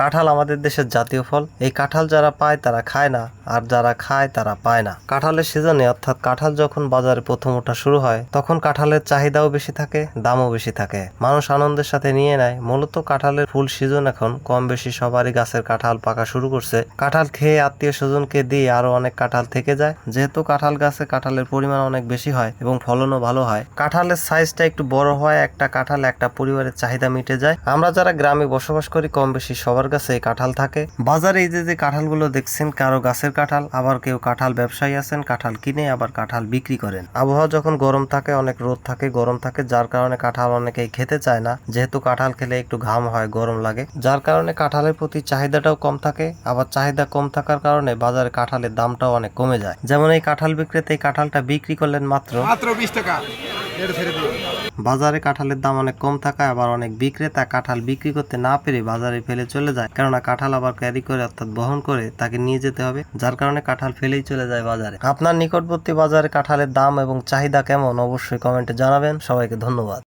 কাঁঠাল আমাদের দেশের জাতীয় ফল। এই কাঁঠাল যারা পায় তারা খায় না, আর যারা খায় তারা পায় না। কাঁঠালের সিজনে অর্থাৎ কাঁঠাল যখন বাজারে প্রথম ওঠা শুরু হয়, তখন কাঁঠালের চাহিদাও বেশি থাকে, দামও বেশি থাকে। মানুষ আনন্দের সাথে নিয়ে নেয়। মূলত কাঁঠালের ফুল সিজন এখন, কম বেশি সবারই গাছের কাঁঠাল পাকা শুরু করছে। কাঁঠাল খেয়ে আত্মীয় স্বজনকে দিয়ে আরও অনেক কাঁঠাল থেকে যায়। যেহেতু কাঁঠাল গাছে কাঁঠালের পরিমাণ অনেক বেশি হয় এবং ফলনও ভালো হয়, কাঁঠালের সাইজটা একটু বড় হয় একটা কাঁঠাল একটা পরিবারের চাহিদা মিটে যায়। আমরা যারা গ্রামে বসবাস করি, কম বেশি সবার কাছে কাঁঠাল থাকে। বাজারে এই যে যে কাঁঠালগুলো দেখছেন, কারও গাছের কাঁঠাল, আবার কেউ কাঁঠাল ব্যবসায়ী আছেন, কাঁঠাল কিনে আবার কাঁঠাল বিক্রি করেন। আবহাওয়া যখন গরম থাকে, অনেক রোদ থাকে, গরম থাকে, যার কারণে কাঁঠাল অনেকেই খেতে চায় না। যেহেতু কাঁঠাল খেলে একটু ঘাম হয়, গরম লাগে, যার কারণে কাঁঠালের প্রতি চাহিদাটাও কম থাকে। আবার চাহিদা কম থাকার কারণে বাজারে কাঁঠালের দামটাও অনেক কমে যায়। যেমন এই কাঁঠাল বিক্রেতা এই কাঁঠালটা বিক্রি করলেন মাত্র মাত্র বিশ টাকা। বাজারে কাঁঠালের দাম অনেক কম থাকায় আবার অনেক বিক্রেতা কাঁঠাল বিক্রি করতে না পেরে বাজারে ফেলে চলে যায়। কেননা কাঁঠাল আবার ক্যারি করে অর্থাৎ বহন করে তাকে নিয়ে যেতে হবে, যার কারণে কাঁঠাল ফেলেই চলে যায় বাজারে। আপনার নিকটবর্তী বাজারে কাঁঠালের দাম এবং চাহিদা কেমন? অবশ্যই কমেন্টে জানাবেন। সবাইকে ধন্যবাদ।